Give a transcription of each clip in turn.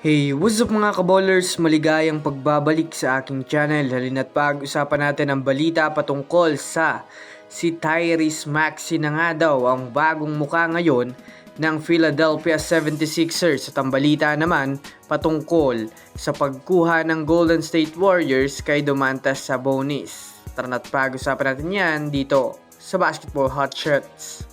Hey, what's up mga kaballers? Maligayang pagbabalik sa aking channel. Halina't pag-usapan natin ang balita patungkol sa si Tyrese Maxey na nga daw ang bagong muka ngayon ng Philadelphia 76ers at ang balita naman patungkol sa pagkuha ng Golden State Warriors kay Domantas Sabonis. Tara na't pag-usapan natin yan dito sa Basketball Hot Shots.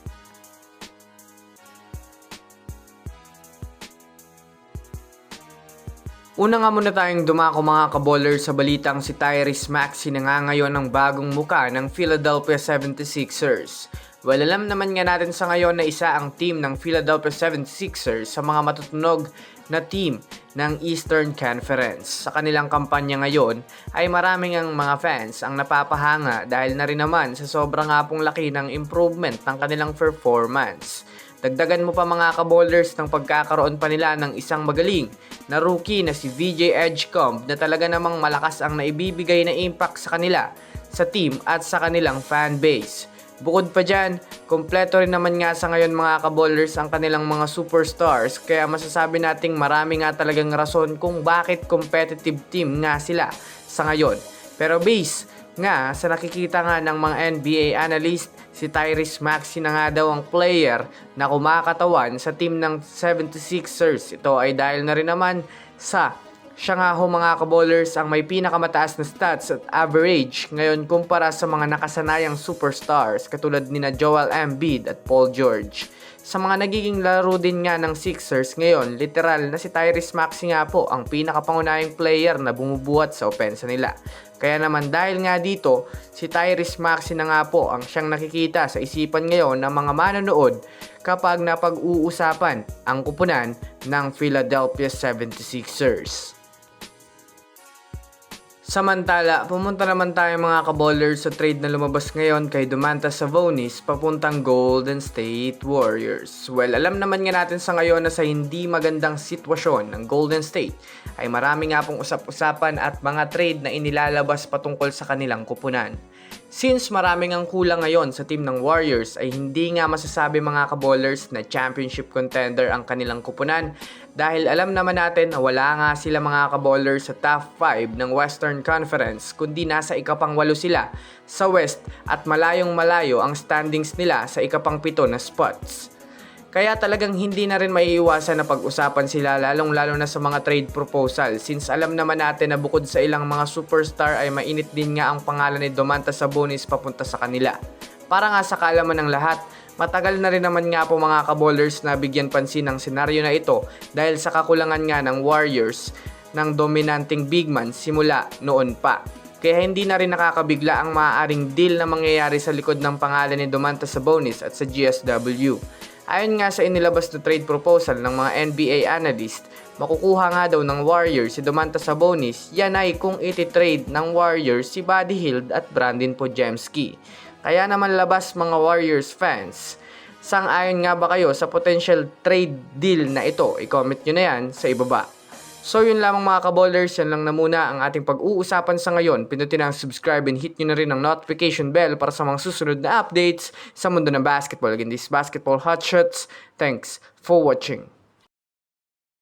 Una nga muna tayong dumako mga kaballers sa balitang si Tyrese Maxey na nga ngayon ang bagong muka ng Philadelphia 76ers. Well, alam naman nga natin sa ngayon na isa ang team ng Philadelphia 76ers sa mga matutunog na team ng Eastern Conference. Sa kanilang kampanya ngayon ay maraming ang mga fans ang napapahanga dahil na rin naman sa sobrang nga pong laki ng improvement ng kanilang performance. Dagdagan mo pa mga kaballers ng pagkakaroon pa nila ng isang magaling na rookie na si VJ Edgecomb na talaga namang malakas ang naibibigay na impact sa kanila, sa team at sa kanilang fan base. Bukod pa dyan, kompleto rin naman nga sa ngayon mga kaballers ang kanilang mga superstars kaya masasabi nating marami nga talagang rason kung bakit competitive team nga sila sa ngayon. Pero base nga sa nakikita nga ng mga NBA analyst, si Tyrese Maxey na nga daw ang player na kumakatawan sa team ng 76ers. Ito ay dahil na rin naman sa siya nga ho mga kaballers ang may pinakamataas na stats at average ngayon kumpara sa mga nakasanayang superstars katulad ni na Joel Embiid at Paul George. Sa mga nagiging laro din nga ng Sixers ngayon, literal na si Tyrese Maxey nga po ang pinakapangunahing player na bumubuhat sa opensa nila. Kaya naman dahil nga dito, si Tyrese Maxey na nga po ang siyang nakikita sa isipan ngayon ng mga manonood kapag napag-uusapan ang kupunan ng Philadelphia 76ers. Samantala, pumunta naman tayo mga kaballers sa trade na lumabas ngayon kay Domantas Sabonis papuntang Golden State Warriors. Well, alam naman nga natin sa ngayon na sa hindi magandang sitwasyon ng Golden State ay marami nga pong usap-usapan at mga trade na inilalabas patungkol sa kanilang kupunan. Since maraming ang kulang ngayon sa team ng Warriors ay hindi nga masasabi mga kaballers na championship contender ang kanilang kupunan dahil alam naman natin na wala nga sila mga kaballers sa top 5 ng Western Conference kundi nasa ikapang walo sila sa West at malayong malayo ang standings nila sa ikapang pito na spots. Kaya talagang hindi na rin maiiwasan na pag-usapan sila lalong lalo na sa mga trade proposal since alam naman natin na bukod sa ilang mga superstar ay mainit din nga ang pangalan ni Domantas Sabonis papunta sa kanila. Para nga sa kalaman ng lahat, matagal na rin naman nga po mga kaballers na bigyan pansin ng senaryo na ito dahil sa kakulangan nga ng Warriors ng dominanting big man simula noon pa. Kaya hindi na rin nakakabigla ang maaaring deal na mangyayari sa likod ng pangalan ni Domantas Sabonis at sa GSW. Ayon nga sa inilabas na trade proposal ng mga NBA analyst, makukuha nga daw ng Warriors si Domantas Sabonis, yan ay kung iti-trade ng Warriors si Buddy Hield at Brandon Podjemski. Kaya naman labas mga Warriors fans, sang-ayon nga ba kayo sa potential trade deal na ito? I-comment nyo na yan sa ibaba. So yun lamang mga kaballers, yan lang na muna ang ating pag-uusapan sa ngayon. Pindutin ang subscribe and hit nyo na rin ang notification bell para sa mga susunod na updates sa mundo ng basketball. Again, this is Basketball Hot Shots. Thanks for watching.